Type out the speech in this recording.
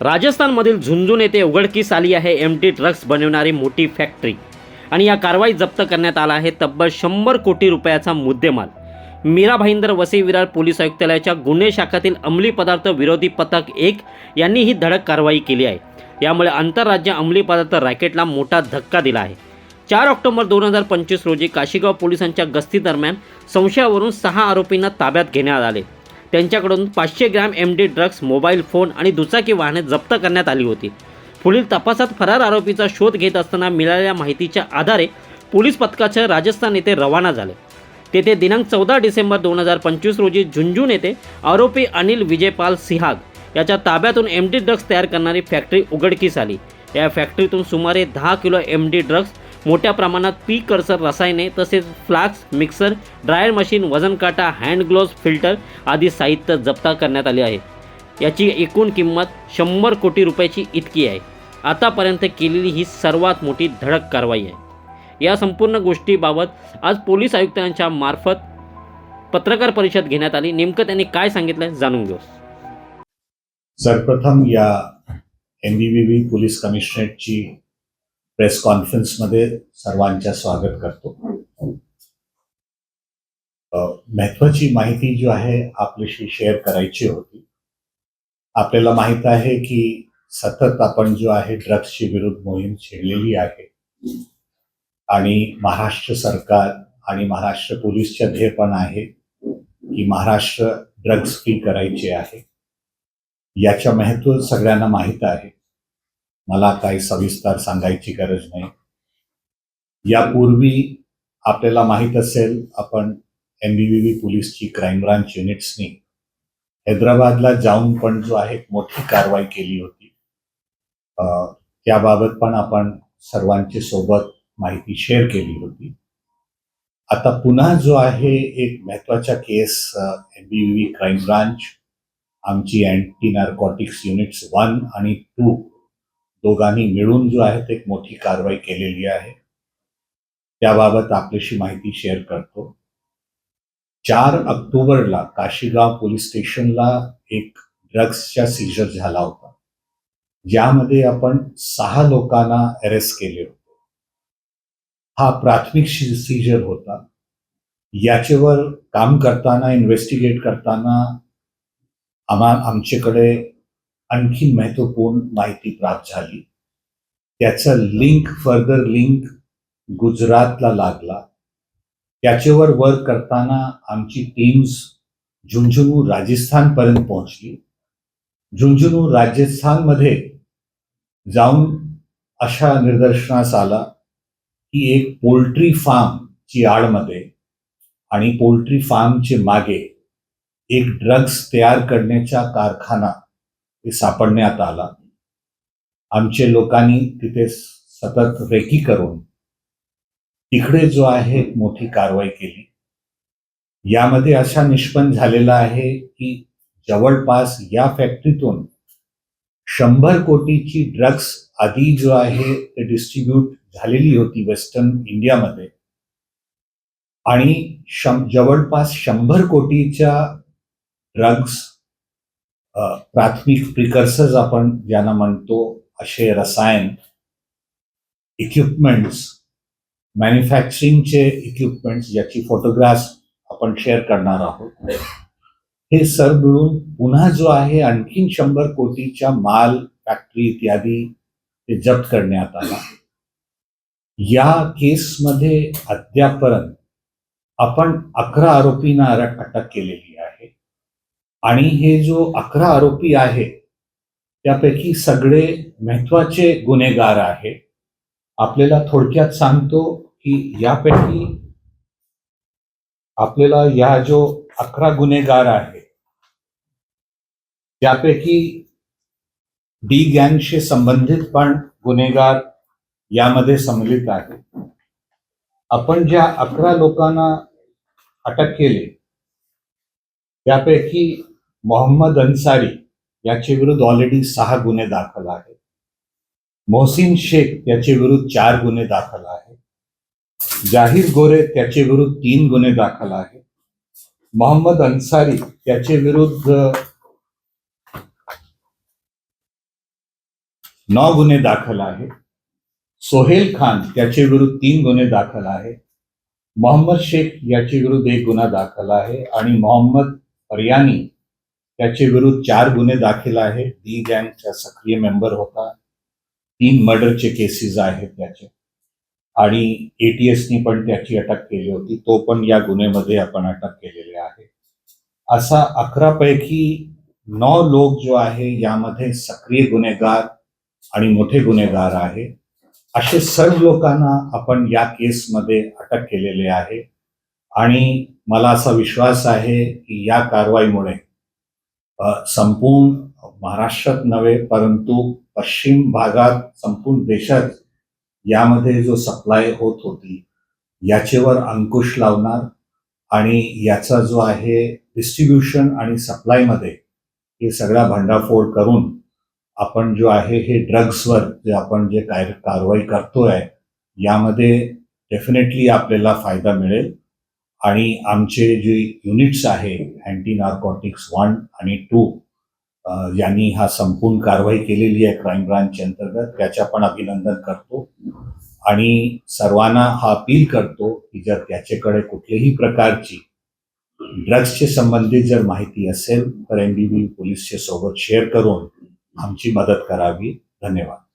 राजस्थानमधील झुंझुन येथे उघडकीस आली आहे एम टी ड्रग्ज बनवणारी मोठी फॅक्टरी आणि या कारवाईत जप्त करण्यात आला आहे तब्बल शंभर कोटी रुपयाचा मुद्देमाल. मीरा भाईंदर वसई विरार पोलीस आयुक्तालयाच्या गुन्हे शाखातील अंमली पदार्थ विरोधी पथक एक यांनी ही धडक कारवाई केली आहे. यामुळे आंतरराज्य अंमली पदार्थ रॅकेटला मोठा धक्का दिला आहे. चार ऑक्टोबर दोन हजार पंचवीस रोजी काशीगाव पोलिसांच्या गस्तीदरम्यान संशयावरून सहा आरोपींना ताब्यात घेण्यात आले. त्यांच्याकडून पाचशे gram M D drugs mobile phone आणि दुचाकी वाहने जप्त करण्यात आली होती. पुढील तपासात फरार आरोपीचा शोध घेत असताना मिळालेल्या माहितीच्या आधारे पोलीस पथकाचं राजस्थान येथे रवाना झाले. तेथे दिनांक चौदा डिसेंबर दोन हजार पंचवीस रोजी झुंझुन येथे आरोपी अनिल विजयपाल सिहाग याच्या ताब्यातून एम डी ड्रग्स तयार करणारी फॅक्टरी उघडकीस आली. या फॅक्टरीतून सुमारे दहा किलो एम डी ड्रग्स मोठ्या प्रमाणात पी कर्सर रसायने तसेच फ्लाक्स मिक्सर ड्रायर मशीन वजन काटा हँड ग्लोव्ज फिल्टर आदी साहित्य जप्त करण्यात आले आहे. याची एकूण किंमत शंभर कोटी रुपयाची इतकी आहे. आतापर्यंत केलेली ही सर्वात मोठी धडक कारवाई आहे. या संपूर्ण गोष्टीबाबत आज पोलीस आयुक्तांच्या मार्फत पत्रकार परिषद घेण्यात आली. नेमकं त्यांनी काय सांगितलं जाणून घेऊ. सर्वप्रथम या एमबीबीबी पोलीस कमिशनरेटची प्रेस कॉन्फरन्समध्ये सर्वांच्या स्वागत करतो. महत्वाची माहिती जी आहे आपल्याशी शेअर करायची होती. आपल्याला माहीत आहे की सतत आपण जो आहे ड्रग्सची विरुद्ध मोहीम छेडलेली आहे. आणि महाराष्ट्र सरकार आणि महाराष्ट्र पोलीसच्या ध्येय पण आहे की महाराष्ट्र ड्रग्स फ्री करायचे आहे. याच्या महत्त्व सगळ्यांना माहीत आहे. मला काही सविस्तर सांगायची गरज नाही. यापूर्वी आपल्याला माहीत असेल आपण एम बी बी बी पोलीसची क्राईम ब्रांच युनिट्सनी हैदराबादला जाऊन पण जो आहे मोठी कारवाई केली होती. त्याबाबत पण आपण सर्वांची सोबत माहिती शेअर केली होती. आता पुन्हा जो आहे एक महत्त्वाचा case M B B B crime branch आमची अँटी नार्कॉटिक्स युनिट्स वन आणि टू दोघांनी मिळून जो आहे ते एक मोठी कारवाई केलेली आहे. त्याबाबत आपल्याशी माहिती शेअर करतो. चार ऑक्टोबरला काशीगाव पोलीस स्टेशनला एक ड्रग्सचा सीजर झाला होता. ज्यामध्ये आपण सहा लोकांना अरेस्ट केले होते. हा प्राथमिक सीजर होता. याच्यावर काम करताना इन्व्हेस्टिगेट करताना आम्हा आमच्याकडे आणखी महत्त्वपूर्ण माहिती प्राप्त झाली. त्याचं लिंक फर्दर लिंक गुजरातला लागला. त्याच्यावर वर्क करताना आमची टीम्स झुंझुनू राजस्थानपर्यंत पोहोचली. झुंझुनू राजस्थानमध्ये जाऊन अशा निदर्शनास आला की एक पोल्ट्री फार्मची आडमध्ये आणि पोल्ट्री फार्मचे मागे एक ड्रग्स तयार करण्याचा कारखाना ते सापडण्यात आला. आमचे लोकांनी तिथे सतत रेकी करून तिकडे जो आहे मोठी कारवाई केली. यामध्ये असा निष्पन्न झालेला आहे की जवळपास या फॅक्टरीतून शंभर कोटीची ड्रग्स आधी जो आहे ते डिस्ट्रीब्यूट झालेली होती वेस्टर्न इंडियामध्ये. आणि शं जवळपास शंभर कोटीच्या ड्रग्स प्राथमिक प्रिकर्सर्स आपण ज्यांना म्हणतो असे रसायन इक्विपमेंट्स मॅन्युफॅक्चरिंगचे इक्विपमेंट्स ज्याची फोटोग्राफ्स आपण शेअर करणार आहोत. हे सर मिळून पुन्हा जो आहे आणखीन शंभर कोटीच्या माल फॅक्टरी इत्यादी ते जप्त करण्यात आला. या केसमध्ये अद्यापर्यंत आपण अकरा आरोपींना अटक केलेली आहे. आणि हे जो अकरा आरोपी आहे त्यापैकी सगळे महत्त्वाचे गुन्हेगार आहे. आपल्याला थोडक्यात सांगतो की यापैकी आपल्याला या जो अकरा गुन्हेगार आहे त्यापैकी डी गँगशी संबंधित पण गुन्हेगार यामध्ये सम्मिलित आहे. आपण ज्या अकरा लोकांना अटक केली त्यापैकी मोहम्मद अन्सारी याचे विरुद्ध ऑलरेडी सहा गुन्हे दाखल आहेत. मोहसिन शेख याचे विरुद्ध चार गुन्हे दाखल आहेत. जाहीर गोरे त्याचे विरुद्ध तीन गुन्हे दाखल आहेत. मोहम्मद अन्सारी त्याचे विरुद्ध नऊ गुन्हे दाखल आहेत. सोहेल खान याचे विरुद्ध तीन गुन्हे दाखल आहेत. मोहम्मद शेख याचे विरुद्ध एक गुन्हा दाखल आहे आणि मोहम्मद अरियानी त्याचे विरुद्ध चार गुन्हे दाखल आहेत. डी गँगचा सक्रिय मेंबर होता. तीन मर्डरचे केसेस आहेत त्याचे. आणि एटीएसनी पण त्याची अटक केली होती. तो पण या गुन्ह्यामध्ये आपण अटक केलेले आहे. असा अकरा पैकी नऊ लोक जो आहे यामध्ये सक्रिय गुन्हेगार आणि मोठे गुन्हेगार आहे. असे सर्व लोकांना आपण या केसमध्ये अटक केलेले आहे. आणि मला असा विश्वास आहे की या कारवाईमुळे संपूर्ण महाराष्ट्रात नव्हे परंतु पश्चिम भागात संपूर्ण देशात यामध्ये जो सप्लाय होत होती याच्यावर अंकुश लावणार आणि याचा जो आहे डिस्ट्रीब्युशन आणि सप्लायमध्ये हे सगळा भांडाफोड करून आपण जो आहे हे ड्रग्सवर जे आपण जे काय कारवाई करतोय यामध्ये डेफिनेटली आपल्याला फायदा मिळेल. आणि आमचे जे युनिट्स आहे अँटी नार्कॉटिक्स वन आणि टू यांनी हा संपूर्ण कारवाई केलेली आहे क्राईम ब्रांच अंतर्गत त्याच्या पण अभिनंदन करतो. आणि सर्वांना हा अपील करतो की जर त्याच्याकडे कुठल्याही प्रकारची ड्रग्सचे संबंधित जर माहिती असेल तर एम बी पोलीसच्या सोबत शेअर करून आमची मदत करावी. धन्यवाद.